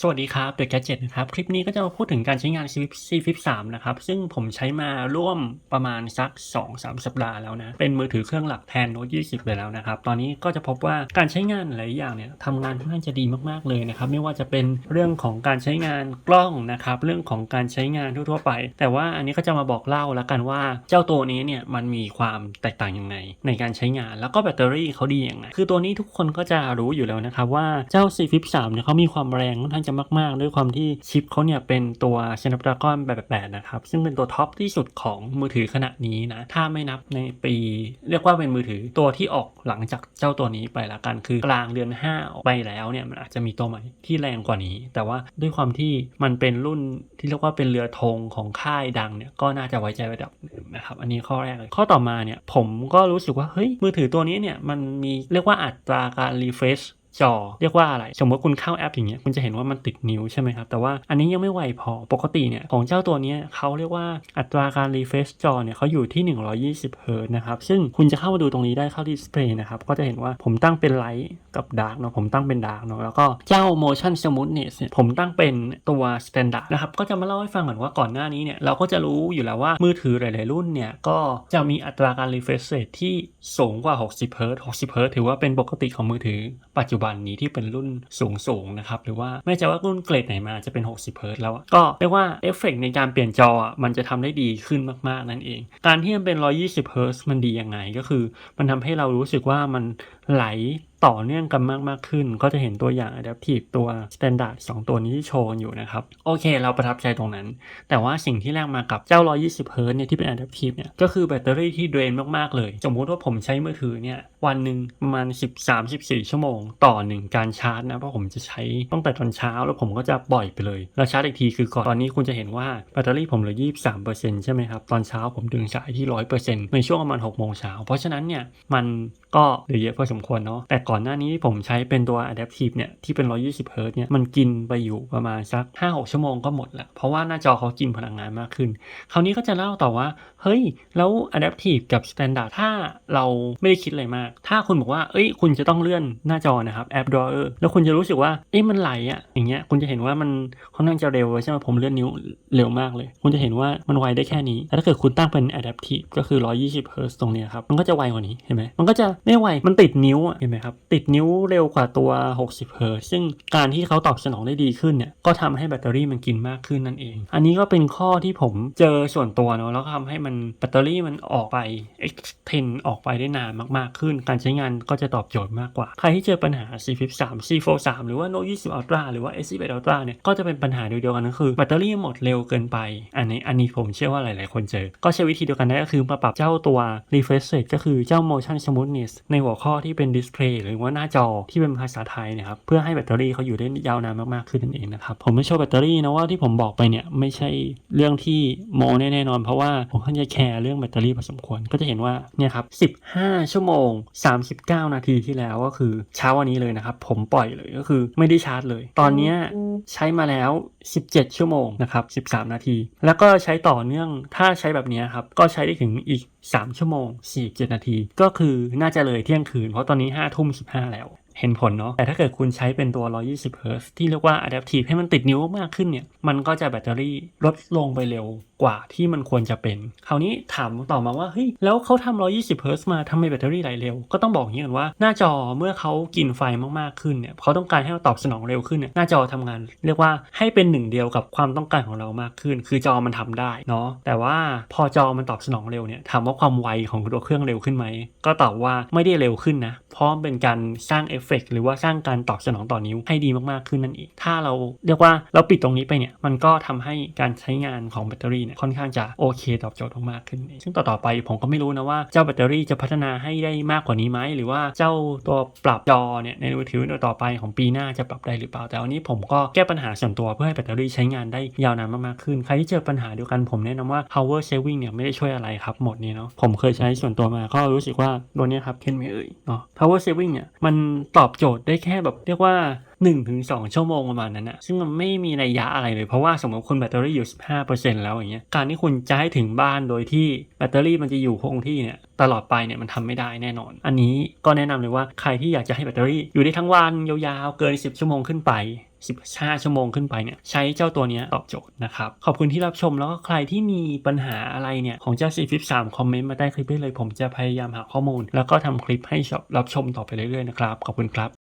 สวัสดีครับ The Gadget นะครับ คลิปนี้ก็จะมาพูดถึงการใช้งาน C Flip 3 นะครับ ซึ่งผมใช้มาร่วมประมาณสัก 2-3 สัปดาห์แล้วนะ เป็นมือถือเครื่องหลักแทน Note 20ไปแล้วนะครับ ตอนนี้ก็จะพบว่าการใช้งานหลายอย่างเนี่ยทำงานค่อนข้างจะดีมากๆเลยนะครับ ไม่ว่าจะเป็นเรื่องของการใช้งานกล้องนะครับ เรื่องของการใช้งานทั่วๆไป แต่ว่าอันนี้ก็จะมาบอกเล่าแล้วกันว่าเจ้าตัวนี้เนี่ยมันมีความแตกต่างยังไงในการใช้งาน แล้วก็แบตเตอรี่เขาดียังไงคือตัวนี้ทุกคนก็จะรู้อยู่แล้วนะครับว่าเจ้า C Flip 3 เนี่ยเขามีความแรงค่อนข้างจะมาก ๆ ด้วยความที่ชิปเขาเนี่ยเป็นตัว Snapdragon 888 นะครับ ซึ่งเป็นตัวท็อปที่สุดของมือถือขณะนี้นะ ถ้าไม่นับในปี เรียกว่าเป็นมือถือตัวที่ออกหลังจากเจ้าตัวนี้ไปละกันคือกลางเดือน 5 ออกไปแล้วเนี่ยมันอาจจะมีตัวใหม่ที่แรงกว่านี้ แต่ว่าด้วยความที่มันเป็นรุ่นที่เรียกว่าเป็นเรือธงของค่ายดังเนี่ยก็น่าจะไว้ใจระดับหนึ่งนะครับอันนี้ข้อแรกเลยข้อต่อมาเนี่ยผมก็รู้สึกว่าเฮ้ยมือถือตัวนี้เนี่ยมันมีเรียกว่าอัตราการ refresh จอเรียกว่าอะไร สมมติคุณเข้าแอปอย่างเงี้ยคุณจะเห็นว่ามันติดนิ้วใช่ไหมครับ แต่ว่าอันนี้ยังไม่ไวพอปกติเนี่ย ของเจ้าตัวนี้เขาเรียกว่าอัตราการรีเฟรชจอเนี่ยเขาอยู่ที่ 120เฮิร์ตนะครับ ซึ่งคุณจะเข้ามาดูตรงนี้ได้เข้าที่ดิสเพย์นะครับ ก็จะเห็นว่าผมตั้งเป็นไลท์กับดาร์กเนาะผมตั้งเป็นดาร์กเนาะแล้วก็เจ้า motion smoothness เนี่ยผมตั้งเป็นตัว standard นะครับก็จะมาเล่าให้ฟังก่อนว่าก่อนหน้านี้เนี่ยเราก็จะรู้อยู่แล้วว่ามือถือหลาย ๆ รุ่นเนี่ยก็จะมีอัตราการ refresh rate ที่สูงกว่า60เฮิร์ต60เฮิร์ตถือว่าเป็นปกติของมือถือปัจจุบันนี้ที่เป็นรุ่นสูงสูงๆนะครับหรือว่าไม่จะว่ารุ่นเกรดไหนมาจะเป็น 60เฮิร์ตแล้วก็เรียกว่าเอฟเฟกในการเปลี่ยนจอมันจะทำได้ดีขึ้นมากๆนั่นเอง การที่มันเป็น 120เฮิร์ตมันดียังไงก็คือ มันทำให้เรารู้สึกว่ามันไหล ต่อเนื่องกันมากมากขึ้น ก็จะเห็นตัวอย่าง Adaptive ตัว Standard 2 ตัวนี้ที่โชว์อยู่นะครับ โอเค เราประทับใจตรงนั้น แต่ว่าสิ่งที่แลกมากับเจ้า 120เฮิร์ตเนี่ยที่เป็น Adaptive เนี่ยก็คือแบตเตอรี่ที่เดรนมาก ๆ เลย สมมุติว่าผมใช้มือถือเนี่ยวันหนึ่งประมาณ 13-14 ชั่วโมง ต่อหนึ่งการชาร์จนะ เพราะผมจะใช้ตั้งแต่ตอนเช้าแล้วผมก็จะปล่อยไปเลย แล้วชาร์จอีกทีคือก่อนตอนนี้คุณจะเห็นว่าแบตเตอรี่ผมเหลือ 23%ใช่ไหมครับตอนเช้าผมดึงสายที่ 100%ในช่วงประมาณ6โมงเช้าเพราะฉะนั้นเนี่ยมันก็เหลือเยอะพอสมควรเนาะแต่ก่อน่อนหน้านี้ที่ผมใช้เป็นตัว Adaptive เนี่ยที่เป็น 120เฮิร์เนี่ยมันกินไปอยู่ประมาณสัก 5-6 ชั่วโมงก็หมดแล้วเพราะว่าหน้าจอเขากินพลังงานมากขึ้น คราวนี้ก็จะเล่าต่อว่า เฮ้ย แล้ว Adaptive กับ Standard ถ้าเราไม่ได้คิดอะไรมาก ถ้าคุณบอกว่า เอ้ย คุณจะต้องเลื่อนหน้าจอนะครับ App Drawer แล้วคุณจะรู้สึกว่า เอ้ยมันไหลอะอย่างเงี้ยคุณจะเห็นว่ามันค่อนข้างจะเร็วใช่ไหมผมเลื่อนนิ้วเร็วมากเลย คุณจะเห็นว่ามันไวได้แค่นี้แต่ถ้าเกิดคุณตั้งเป็น Adaptive ก็คือ 120เฮิร์ตตรงเนี้ยครับมันก็จะไวกว่านี้เห็นไหมมันก็จะไม่ไวมันติดนิ้วอะเห็นไหมครับติดนิ้วเร็วกว่าตัว 60 เฮิร์ซึ่งการที่เขาตอบสนองได้ดีขึ้นเนี่ยก็ทำให้แบตเตอรี่มันกินมากขึ้นนั่นเอง อันนี้ก็เป็นข้อที่ผมเจอส่วนตัวเนาะแล้วก็ทำให้มันแบตเตอรี่มันออกไป extend ออกไปได้นานมากๆขึ้น การใช้งานก็จะตอบโจทย์มากกว่า ใครที่เจอปัญหา C Flip 3 C Fold 3หรือว่า Note 20 Ultra หรือว่า S 21 Ultra เนี่ยก็จะเป็นปัญหาเดียวกันก็คือแบตเตอรี่หมดเร็วเกินไป อันนี้อันนี้ผมเชื่อว่าหลายๆ คนเจอ ก็ใช้วิธีเดียวกันได้ก็คือมาปรับเจ้าตัว refresh rate ก็คือเจ้า motion smoothness ในหัวข้อที่เป็น display หรือว่าหน้าจอที่เป็นภาษาไทยนะครับเพื่อให้แบตเตอรี่เขาอยู่ได้ยาวนานมากๆขึ้นนั่นเองนะครับผมไม่โชว์แบตเตอรี่นะว่าที่ผมบอกไปเนี่ยไม่ใช่เรื่องที่โมแน่นอน เพราะว่าผมค่อนข้างจะแคร์เรื่องแบตเตอรี่พอสมควรก็จะเห็นว่าเนี่ยครับ 15 ชั่วโมง 39 นาทีที่แล้วก็คือเช้าวันนี้เลยนะครับ ผมปล่อยเลยก็คือไม่ได้ชาร์จเลย ตอนนี้ใช้มาแล้ว 17 ชั่วโมงนะครับ 13 นาที แล้วก็ใช้ต่อเนื่องถ้าใช้แบบนี้ครับก็ใช้ได้ถึงอีก 3 ชั่วโมง 47 นาที ก็คือน่าจะเลยเที่ยงคืน เพราะตอนนี้5ทุ่ม15 แล้ว เห็นผลเนาะแต่ถ้าเกิดคุณใช้เป็นตัว 120เฮิร์ตที่เรียกว่า adaptive ให้มันติดนิ้วมากขึ้นเนี่ย มันก็จะแบตเตอรี่ลดลงไปเร็ว กว่าที่มันควรจะเป็น คราวนี้ถามต่อมาว่าเฮ้ยแล้วเขาทำ120เฮิร์ตมาทำไมแบตเตอรี่ไหลเร็ว ก็ต้องบอกอย่างนี้ก่อนว่าหน้าจอเมื่อเขากินไฟมากๆขึ้นเนี่ยเขาต้องการให้มันตอบสนองเร็วขึ้นเนี่ยหน้าจอทำงาน เรียกว่าให้เป็นหนึ่งเดียวกับความต้องการของเรามากขึ้น คือจอมันทำได้เนาะแต่ว่าพอจอมันตอบสนองเร็วเนี่ยถามว่าความไวของตัวเครื่องเร็วขึ้นไหมก็ตอบว่าไม่ได้เร็วขึ้นนะเพราะมันเป็นการสร้างเอฟเฟกต์หรือว่าสร้างการตอบสนองต่อนิ้วให้ดีมากๆขึ้นนั่นเองถ้าเราเรียกว่าเราปิดตรงนี้ไปเนี่ยมันก็ทำให้การใช้งานของแบตเตอรี่เนี่ยค่อนข้างจะโอเคตอบโจทย์มากขึ้น ซึ่งต่อๆไปผมก็ไม่รู้นะว่าเจ้าแบตเตอรี่จะพัฒนาให้ได้มากกว่านี้ไหมหรือว่าเจ้าตัวปรับจอเนี่ยในมือถือตัวต่อไปของปีหน้าจะปรับได้หรือเปล่าแต่วันนี้ผมก็แก้ปัญหาส่วนตัวเพื่อให้แบตเตอรี่ใช้งานได้ยาวนานมากๆขึ้น ใครที่เจอปัญหาเดียวกันผมแนะนำว่า power saving เนี่ยไม่ได้ช่วยอะไรครับหมดนี้เนาะผมเคยใช้ส่วนตัวมาก็รู้สึกว่าตัวเนี้ยครับเคนไม่เอ่ยเนาะ power saving เนี่ยมันตอบโจทย์ได้แค่แบบเรียกว่า 1-2 ชั่วโมงประมาณนั้นนะซึ่งมันไม่มีนัยะอะไรเลย เพราะว่าสมมติคุณแบตเตอรี่อยู่ 15%แล้วอย่างเงี้ยการที่คุณจะให้ถึงบ้านโดยที่แบตเตอรี่มันจะอยู่คงที่เนี่ยตลอดไปเนี่ยมันทำไม่ได้แน่นอน อันนี้ก็แนะนำเลยว่าใครที่อยากจะให้แบตเตอรี่อยู่ได้ทั้งวันยาวๆเกิน 10 ชั่วโมงขึ้นไป15ชั่วโมงขึ้นไปเนี่ยใช้เจ้าตัวนี้ตอบโจทย์นะครับ ขอบคุณที่รับชมแล้วก็ใครที่มีปัญหาอะไรเนี่ย ของเจ้า C Flip 3คอมเมนต์มาใต้คลิปได้เลย ผมจะพยายามหาข้อมูล แล้วก็ทำคลิปให้รับชมต่อไปเรื่อยๆนะครับ ขอบคุณครับ